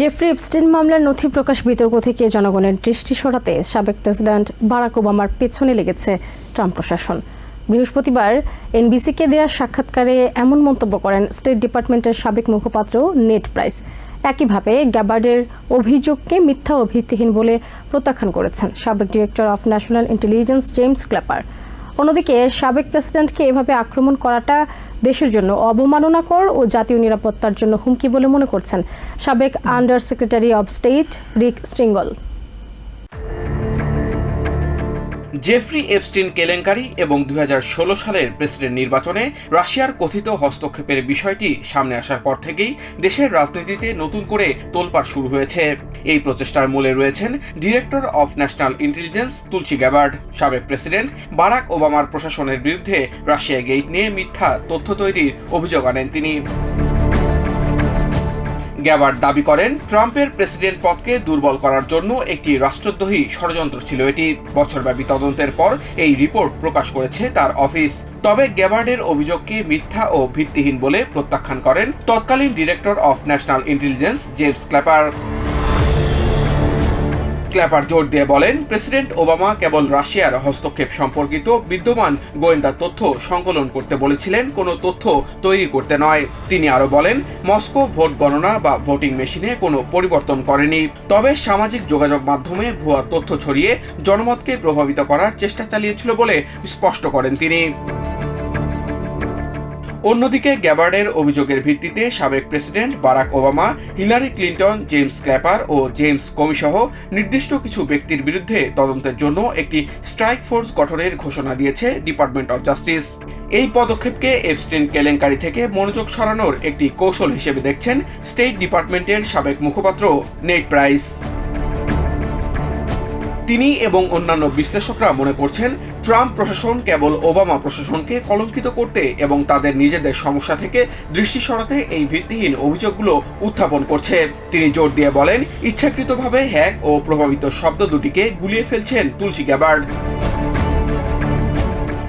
Jeffrey Epstein মামলার নথি প্রকাশ বিতর্ক থেকে জনগণের দৃষ্টি সরাতে সাবেক প্রেসিডেন্ট বারাক ওবামার পেছনে লেগেছে ট্রাম্প প্রশাসন। বৃহস্পতিবার এনবিসিকে দেওয়া সাক্ষাৎকারে এমন মন্তব্য করেন স্টেট ডিপার্টমেন্টের সাবেক মুখপাত্র নেট প্রাইস। একইভাবে গ্যাবার্ডের অভিযোগকে মিথ্যা ও ভিত্তিহীন বলে প্রত্যাখ্যান করেছেন সাবেক director of national intelligence James Clapper অন্যদিকে সাবেক প্রেসিডেন্টকে এভাবে আক্রমণ করাটা দেশের জন্য অবমাননাকর ও জাতীয় নিরাপত্তার জন্য হুমকি বলে মনে করছেন সাবেক under secretary of state Rick Stengel. Jeffrey Epstein কেলেঙ্কারি এবং দু হাজার ষোলো সালের প্রেসিডেন্ট নির্বাচনে রাশিয়ার কথিত হস্তক্ষেপের বিষয়টি সামনে আসার পর থেকেই দেশের রাজনীতিতে নতুন করে তোলপাড় শুরু হয়েছে। এই প্রচেষ্টার মূলে রয়েছেন director of national intelligence Tulsi Gabbard সাবেক প্রেসিডেন্ট বারাক ওবামার প্রশাসনের বিরুদ্ধে রাশিয়া গেট নিয়ে মিথ্যা তথ্য তৈরির অভিযোগ আনেন তিনি। গ্যাবার্ড দাবি করেন, ট্রাম্পের প্রেসিডেন্ট পদকে দুর্বল করার জন্য একটি রাষ্ট্রদ্রোহী ষড়যন্ত্র ছিল এটি। বছরব্যাপী তদন্তের পর এই রিপোর্ট প্রকাশ করেছে তার অফিস। তবে গ্যাবার্ডের অভিযোগকে মিথ্যা ও ভিত্তিহীন বলে প্রত্যাখ্যান করেন তৎকালীন director of national intelligence James Clapper Clapper জোর দিয়ে বলেন, প্রেসিডেন্ট ওবামা কেবল রাশিয়ার হস্তক্ষেপ সম্পর্কিত বিদ্যমান গোয়েন্দা তথ্য সংকলন করতে বলেছিলেন, কোনো তথ্য তৈরি করতে নয়। তিনি আরও বলেন, মস্কো ভোট গণনা বা ভোটিং মেশিনে কোনো পরিবর্তন করেনি। তবে সামাজিক যোগাযোগ মাধ্যমে ভুয়া তথ্য ছড়িয়ে জনমতকে প্রভাবিত করার চেষ্টা চালিয়েছিল বলে স্পষ্ট করেন তিনি। অন্যদিকে গ্যাবার্ডের অভিযোগের ভিত্তিতে সাবেক president Barack Obama, Hillary Clinton, James Clapper ও জেমস কমিসহ নির্দিষ্ট কিছু ব্যক্তির বিরুদ্ধে তদন্তের জন্য একটি স্ট্রাইক ফোর্স গঠনের ঘোষণা দিয়েছে ডিপার্টমেন্ট অব জাস্টিস। এই পদক্ষেপকে এপস্টিন কেলেঙ্কারি থেকে মনোযোগ সরানোর একটি কৌশল হিসেবে দেখছেন স্টেট ডিপার্টমেন্টের সাবেক মুখপাত্র নেট প্রাইস। তিনি এবং অন্যান্য বিশ্লেষকরা মনে করছেন, ট্রাম্প প্রশাসন কেবল ওবামা প্রশাসনকে কলঙ্কিত করতে এবং তাদের নিজেদের সমস্যা থেকে দৃষ্টি সরাতে এই ভিত্তিহীন অভিযোগগুলো উত্থাপন করছে। তিনি জোর দিয়ে বলেন, ইচ্ছাকৃতভাবে হ্যাক ও প্রভাবিত শব্দ দুটিকে গুলিয়ে ফেলছেন তুলসী গ্যাবার্ড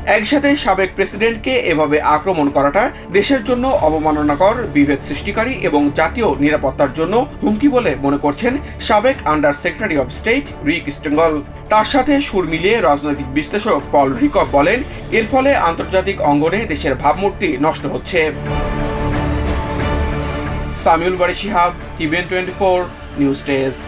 একসাথে সাবেক প্রেসিডেন্টকে এভাবে আক্রমণ করাটা দেশের জন্য অবমাননাকর বিভেদ সৃষ্টিকারী এবং জাতীয় নিরাপত্তার জন্য হুমকি বলে মনে করছেন সাবেক under secretary of state Rick Stengel. তার সাথে সুর মিলিয়ে রাজনৈতিক বিশ্লেষক পল রিকপ বলেন, এর ফলে আন্তর্জাতিক অঙ্গনে দেশের ভাবমূর্তি নষ্ট হচ্ছে। Samiul Bari Shihab TVN twenty four, news desk.